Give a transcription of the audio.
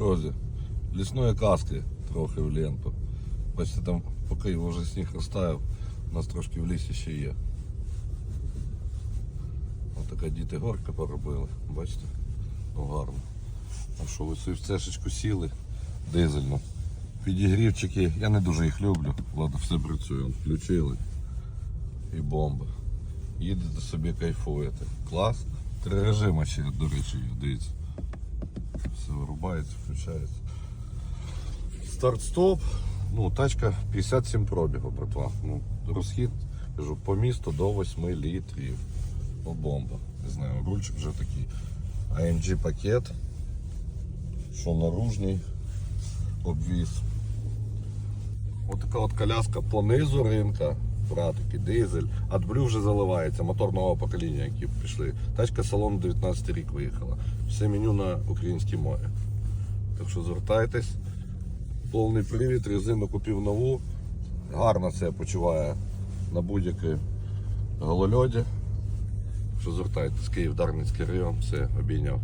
морозі. Лісної каски трохи в ленту. Бачите, там поки його вже сніг розтаяв, у нас трошки в лісі ще є. Ось така діти горка поробили. Бачите? Ну гарно. А що ви в цешечку сіли дизельну. Підігрівчики, я не дуже їх люблю. Ладно, все працює. Включили. І бомба. Їдете собі кайфуєте. Клас. Три режими ще, до речі, дивіться. Все вирубається, включається. Старт-стоп. Ну, тачка 57 пробігу, братва. Ну, розхід, кажу, по місту до 8 літрів. Ну, бомба. Не знаю, рульчик вже такий. AMG пакет. Що наружний обвіз. Ось така от коляска по низу ринка. Братики, дизель. AdBlue вже заливається, мотор нового покоління, які пішли. Тачка салон 19 рік виїхала. Все меню на українській мові. Так що звертайтесь. Повний привід, резину купив нову. Гарно себе почуває на будь-якій голольоді. Що звертайтесь, Київ, Дарницький район, все, обійняв.